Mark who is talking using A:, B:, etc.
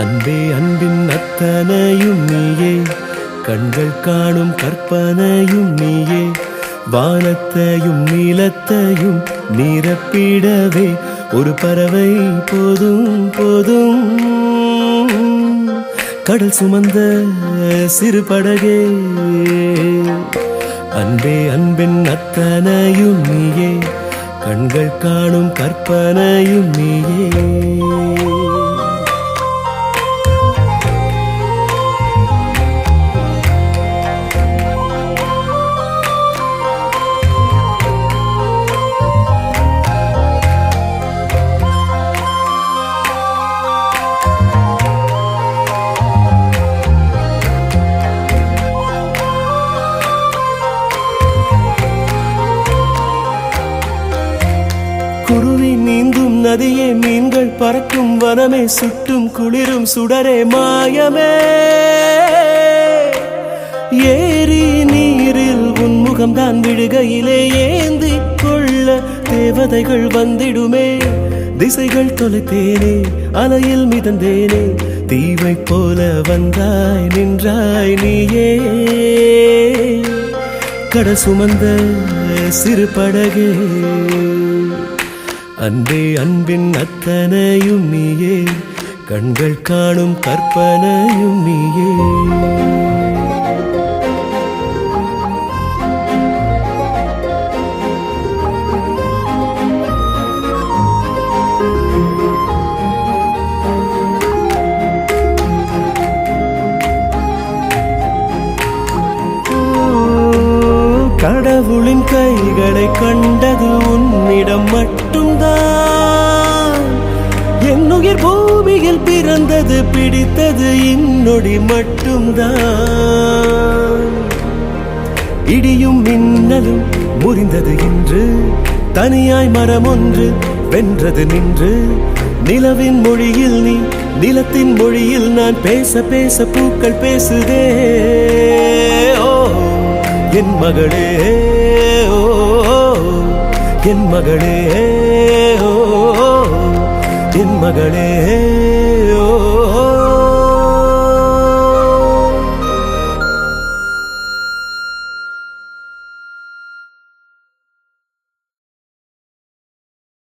A: அன்பே அன்பின் அத்தனையும் நீயே. கண்கள் காணும் கற்பனையும் நீயே. வானத்தையும் நீலத்தையும் நிரப்பிடவே. ஒரு பறவை போதும் போதும். கடல் சுமந்த சிறு படகே. அன்பே அன்பின் அத்தனையும் நீயே. கண்கள் காணும் கற்பனையும் நீயே. நதியே மீன்கள் பறக்கும் வனமே சுட்டும் குளிரும் சுடரே மாயமே. ஏரி நீரில் உன்முகம்தான் விடுகையிலே ஏந்தி கொள்ள தேவதைகள் வந்திடுமே. திசைகள் தொலைத்தேனே அலையில் மிதந்தேனே தீவை போல வந்தாய் நின்றாய் நீயே. கட சுமந்த சிறு படகே. அன்பே அன்பின் அத்தனையும் நீயே. கண்கள் காணும் கற்பனையும் நீயே. கடவுளின் கைகளை கண்டது உன்னிடம் மட்டும் உயிர் பூமியில் பிறந்தது பிடித்தது இன்னொடி மட்டும்தான். இடியும் மின்னலும் முறிந்தது இன்று தனியாய் மரம் ஒன்று வென்றது நின்று. நிலவின் மொழியில் நீ நிலத்தின் மொழியில் நான் பேச பேச பூக்கள் பேசுதே. ஓ என் மகளே ஓ என் மகளே. என் மகளே.